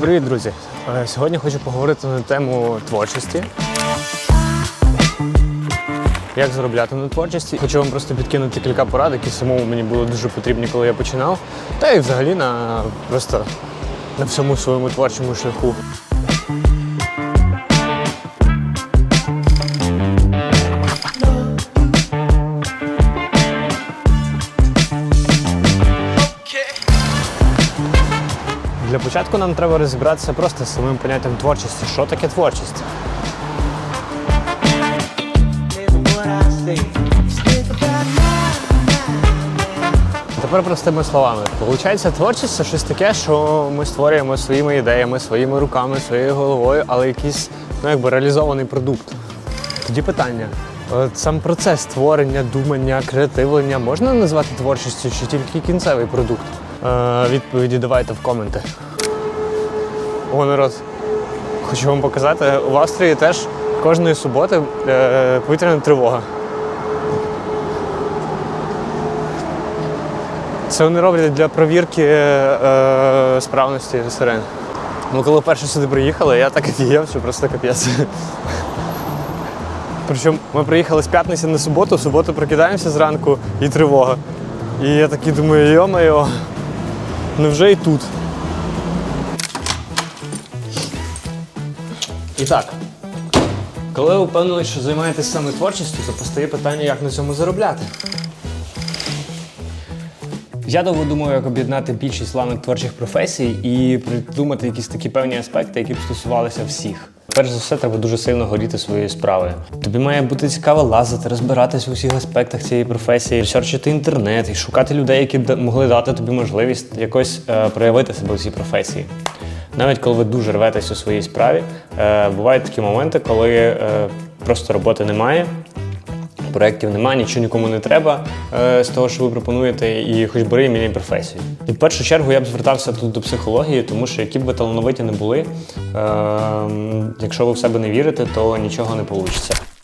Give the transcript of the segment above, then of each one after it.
Привіт, друзі! Е, Сьогодні хочу поговорити на тему творчості. Як заробляти на творчості? Хочу вам просто підкинути кілька порад, які самому мені були дуже потрібні, коли я починав. Та і взагалі на просто на всьому своєму творчому шляху. Для початку нам треба розібратися просто з самим поняттям творчості. Що таке творчість? Тепер простими словами. Получається, творчість це щось таке, що ми створюємо своїми ідеями, своїми руками, своєю головою, але якийсь ну, якби реалізований продукт. Тоді питання. От сам процес створення, думання, креативлення можна назвати творчістю чи тільки кінцевий продукт? Е, відповіді давайте в коменти. О, народ, хочу вам показати, в Австрії теж кожної суботи е, повітряна тривога. Це вони роблять для провірки е, справності сирен. Ми коли вперше сюди приїхали, я так офігів, що просто капець. Причому ми приїхали з п'ятниці на суботу, в суботу прокидаємося зранку і тривога. І я такий думаю, йо-моє, ну вже і тут. І так, коли впевнили, що займаєтесь саме творчістю, то постає питання, як на цьому заробляти. Я довго думаю, як об'єднати більшість ланок творчих професій і придумати якісь такі певні аспекти, які б стосувалися всіх. Перш за все, треба дуже сильно горіти своєю справою. Тобі має бути цікаво лазити, розбиратися у всіх аспектах цієї професії, ресерчити інтернет і шукати людей, які могли дати тобі можливість якось е, проявити себе у цій професії. Навіть коли ви дуже рветесь у своїй справі, е, бувають такі моменти, коли е, просто роботи немає, проєктів немає, нічого нікому не треба е, з того, що ви пропонуєте, і хоч бери міняй професію. І в першу чергу я б звертався тут до психології, тому що які б ви талановиті не були, е, якщо ви в себе не вірите, то нічого не вийде.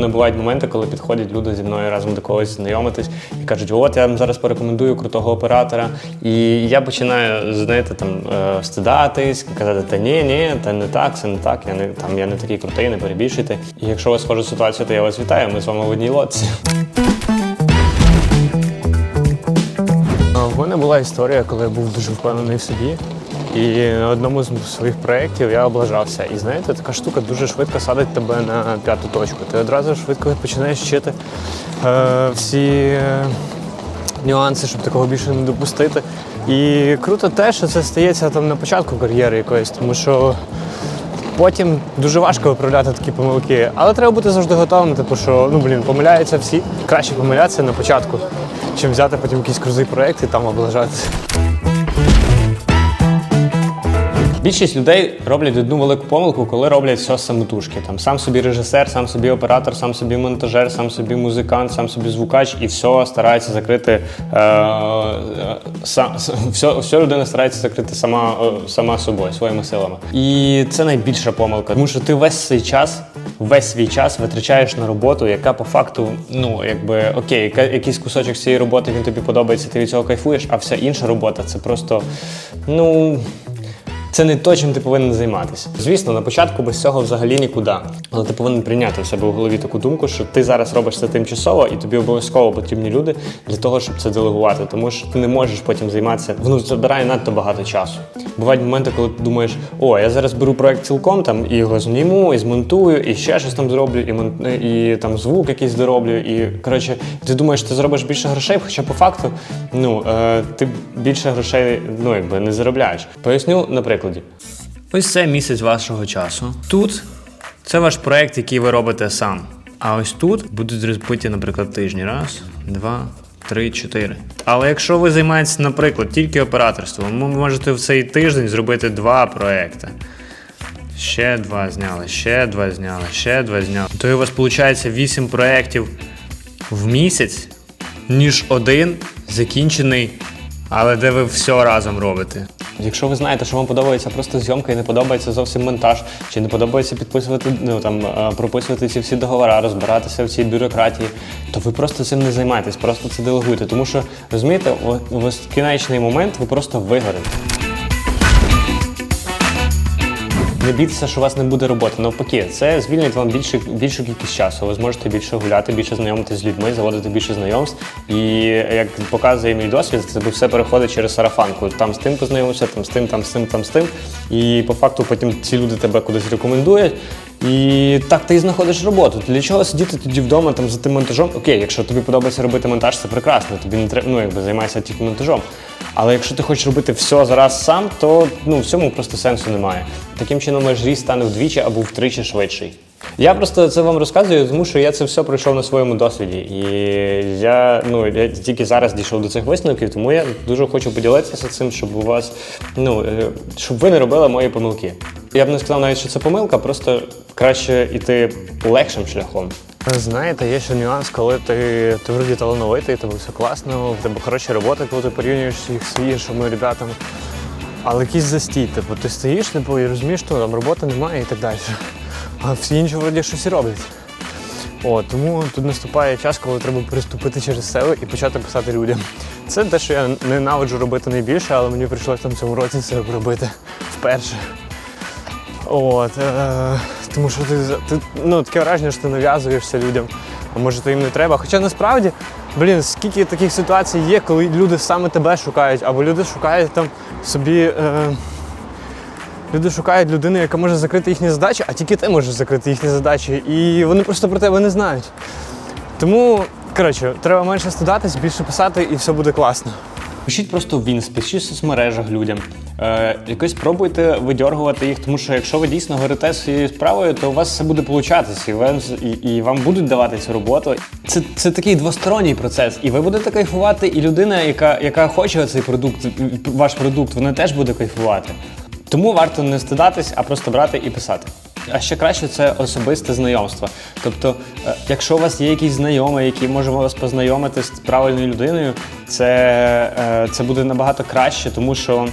Мене бувають моменти, коли підходять люди зі мною разом до когось знайомитись і кажуть, от я вам зараз порекомендую крутого оператора. І я починаю, знаєте, там е, стидатись, казати, та ні, ні, та не так, це не так, я не там я не такий крутий, не перебільшуйте. І якщо у вас схожа ситуація, то я вас вітаю. Ми з вами в одній лодці. У мене була історія, коли я був дуже впевнений в собі. І на одному з своїх проєктів я облажався. І знаєте, така штука дуже швидко садить тебе на п'яту точку. Ти одразу швидко починаєш вчити е, всі е, нюанси, щоб такого більше не допустити. І круто те, що це стається там на початку кар'єри якоїсь, тому що потім дуже важко виправляти такі помилки. Але треба бути завжди готовим, типу, що ну блін, помиляються всі. Краще помилятися на початку, чим взяти потім якийсь крутий проєкт і там облажатися. Більшість людей роблять одну велику помилку, коли роблять все самотужки. Там сам собі режисер, сам собі оператор, сам собі монтажер, сам собі музикант, сам собі звукач, і все старається закрити. Е, е, сам, все, все людина старається закрити сама, е, сама собою, своїми силами. І це найбільша помилка, тому що ти весь цей час, весь свій час витрачаєш на роботу, яка по факту, ну якби окей, яка, якийсь кусочок цієї роботи він тобі подобається, ти від цього кайфуєш, а вся інша робота це просто ну. Це не то, чим ти повинен займатися. Звісно, на початку без цього взагалі нікуди. Але ти повинен прийняти в себе в голові таку думку, що ти зараз робиш це тимчасово, і тобі обов'язково потрібні люди для того, щоб це делегувати. Тому що ти не можеш потім займатися. Воно забирає надто багато часу. Бувають моменти, коли ти думаєш, о, я зараз беру проект цілком там і його зніму, і змонтую, і ще щось там зроблю, і мон... і там звук якийсь дороблю. І коротше, ти думаєш, ти зробиш більше грошей, хоча по факту ну, е, ти більше грошей ну, якби, не заробляєш. Поясню на прикладі. Ось це місяць вашого часу. Тут це ваш проект, який ви робите сам. А ось тут будуть розбиті, наприклад, тижні. Раз, два, три, чотири. Але якщо ви займаєтесь, наприклад, тільки операторством, ви можете в цей тиждень зробити два проекти. Ще два зняли, ще два зняли, ще два зняли. То у вас виходить 8 проєктів в місяць, ніж один закінчений, але де ви все разом робите. Якщо ви знаєте, що вам подобається просто зйомка і не подобається зовсім монтаж, чи не подобається підписувати, ну там е, прописувати ці всі договори, розбиратися в цій бюрократії, то ви просто цим не займайтесь, просто це делегуйте. Тому що розумієте, в кінечний момент ви просто вигорите. Не бійтеся, що у вас не буде роботи. Навпаки, це звільнить вам більше, більшу кількість часу. Ви зможете більше гуляти, більше знайомитися з людьми, заводити більше знайомств. І як показує мій досвід, це все переходить через сарафанку. Там з тим познайомився, там з тим, там з тим, там з тим. І по факту потім ці люди тебе кудись рекомендують. І так ти і знаходиш роботу. Для чого сидіти тоді вдома там за тим монтажом? Окей, якщо тобі подобається робити монтаж, це прекрасно. Тобі не треба, ну якби займайся тільки монтажом. Але якщо ти хочеш робити все зараз сам, то ну в цьому просто сенсу немає. Таким чином, ваш ріст стане вдвічі або втричі швидший. Я просто це вам розказую, тому що я це все пройшов на своєму досвіді. І я, ну, я тільки зараз дійшов до цих висновків, тому я дуже хочу поділитися цим, щоб у вас, ну, е, щоб ви не робили мої помилки. Я б не сказав навіть, що це помилка, просто краще йти легшим шляхом. Знаєте, є ще нюанс, коли ти, ти вроді талановитий, тебе все класно, в тебе хороші роботи, коли ти порівнюєш їх з іншими ребятами. Але якийсь застій, типу, ти стоїш, типу, і розумієш, що там роботи немає і так далі. А всі інші вроді щось роблять. О, тому тут наступає час, коли треба приступити через себе і почати писати людям. Це те, що я ненавиджу робити найбільше, але мені прийшлося в цьому році це робити вперше. От, е, тому що ти, ти ну, таке враження, що ти нав'язуєшся людям, а може то їм не треба. Хоча насправді, блін, скільки таких ситуацій є, коли люди саме тебе шукають, або люди шукають там собі. Е, Люди шукають людину, яка може закрити їхні задачі, а тільки ти можеш закрити їхні задачі. І вони просто про тебе не знають. Тому, коротше, треба менше стидатись, більше писати, і все буде класно. Пишіть просто в Інс, пишіть в соцмережах людям. Е, якось пробуйте видьоргувати їх, тому що якщо ви дійсно горите своєю справою, то у вас все буде получатись, і вам, і, і вам будуть давати цю роботу. Це, це такий двосторонній процес. І ви будете кайфувати, і людина, яка, яка хоче цей продукт, ваш продукт, вона теж буде кайфувати. Тому варто не стидатись, а просто брати і писати. А ще краще це особисте знайомство. Тобто, е, якщо у вас є якийсь знайомий, який може вас познайомити з правильною людиною, це, е, це буде набагато краще, тому що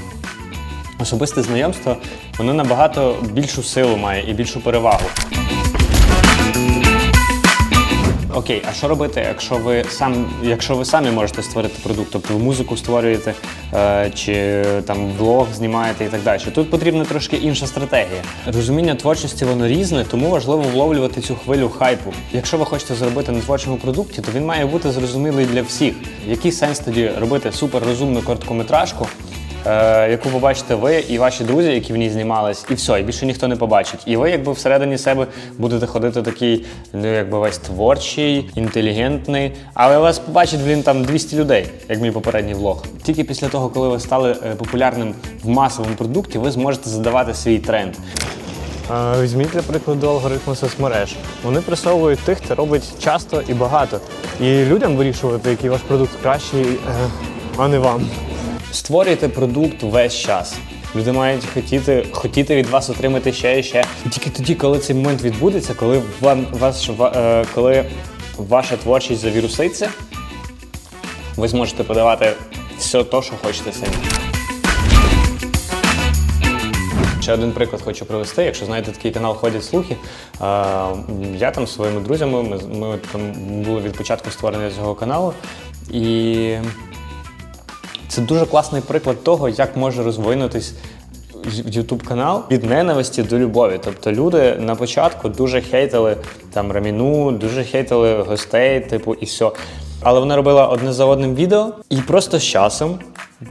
особисте знайомство воно набагато більшу силу має і більшу перевагу. Окей, а що робити, якщо ви сам, якщо ви самі можете створити продукт, тобто ви музику створюєте е, чи там влог знімаєте і так далі. Тут потрібна трошки інша стратегія. Розуміння творчості воно різне, тому важливо вловлювати цю хвилю хайпу. Якщо ви хочете зробити на творчому продукті, то він має бути зрозумілий для всіх. Який сенс тоді робити суперрозумну короткометражку? Е, яку побачите ви і ваші друзі, які в ній знімались, і все, і більше ніхто не побачить. І ви, якби всередині себе будете ходити такий, ну якби весь творчий, інтелігентний, але вас побачить, блін, там 200 людей, як мій попередній влог. Тільки після того, коли ви стали е, популярним в масовому продукті, ви зможете задавати свій тренд. Візьміть, для прикладу, алгоритми соцмереж. Вони присовують тих, хто робить часто і багато. І людям вирішувати, який ваш продукт кращий, е, а не вам. Створюйте продукт весь час. Люди мають хотіти, хотіти від вас отримати ще і ще. І тільки тоді, коли цей момент відбудеться, коли вам ваш, ва- е, коли ваша творчість завіруситься, ви зможете подавати все те, що хочете самі. Ще один приклад хочу привести. Якщо знаєте такий канал Ходять слухи. е, Я там зі своїми друзями, ми, ми там були від початку створення цього каналу. І це дуже класний приклад того, як може розвинутись YouTube канал від ненависті до любові. Тобто люди на початку дуже хейтили там раміну, дуже хейтили гостей, типу, і все. Але вона робила одне за одним відео, і просто з часом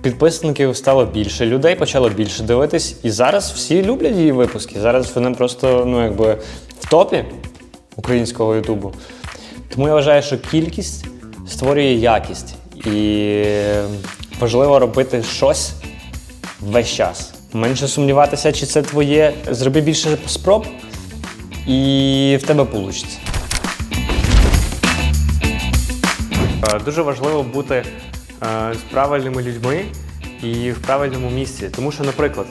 підписників стало більше, людей почало більше дивитись. І зараз всі люблять її випуски. Зараз вона просто ну, якби в топі українського Ютубу. Тому я вважаю, що кількість створює якість. І важливо робити щось весь час. Менше сумніватися, чи це твоє. Зроби більше спроб, і в тебе вийде. Дуже важливо бути е, з правильними людьми і в правильному місці. Тому що, наприклад,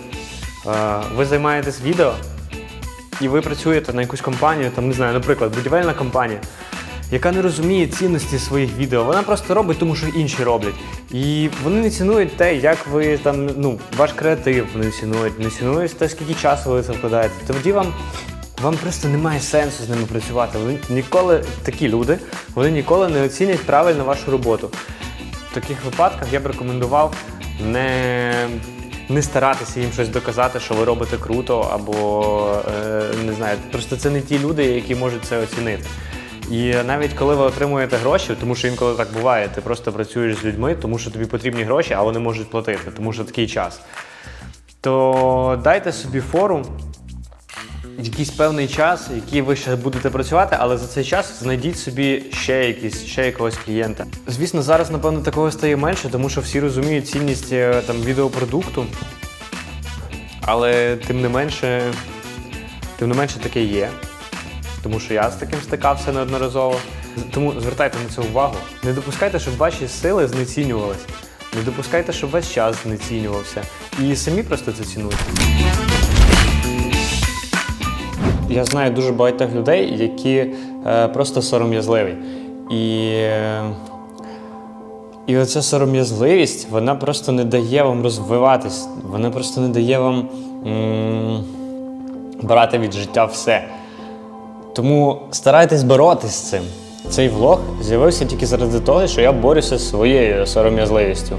е, ви займаєтесь відео, і ви працюєте на якусь компанію, там не знаю, наприклад, будівельна компанія. Яка не розуміє цінності своїх відео. Вона просто робить, тому що інші роблять. І вони не цінують те, як ви там, ну, ваш креатив не цінують, не цінують те, скільки часу ви це вкладаєте. Тоді вам. Вам просто немає сенсу з ними працювати. Вони ніколи такі люди, вони ніколи не оцінять правильно вашу роботу. В таких випадках я б рекомендував не, не старатися їм щось доказати, що ви робите круто, або е, не знаю, просто це не ті люди, які можуть це оцінити. І навіть коли ви отримуєте гроші, тому що інколи так буває, ти просто працюєш з людьми, тому що тобі потрібні гроші, а вони можуть платити, тому що такий час. То дайте собі форум, якийсь певний час, який ви ще будете працювати, але за цей час знайдіть собі ще якийсь, ще якогось клієнта. Звісно, зараз, напевно, такого стає менше, тому що всі розуміють цінність е, там відеопродукту. Але тим не менше, тим не менше таке є. Тому що я з таким стикався неодноразово. Тому звертайте на це увагу. Не допускайте, щоб ваші сили знецінювалися. Не допускайте, щоб весь час знецінювався. І самі просто це цінуйте. Я знаю дуже багатьох людей, які е, просто сором'язливі. І, і оця сором'язливість, вона просто не дає вам розвиватись, вона просто не дає вам м- брати від життя все. Тому старайтесь боротись з цим. Цей влог з'явився тільки заради того, що я борюся зі своєю сором'язливістю.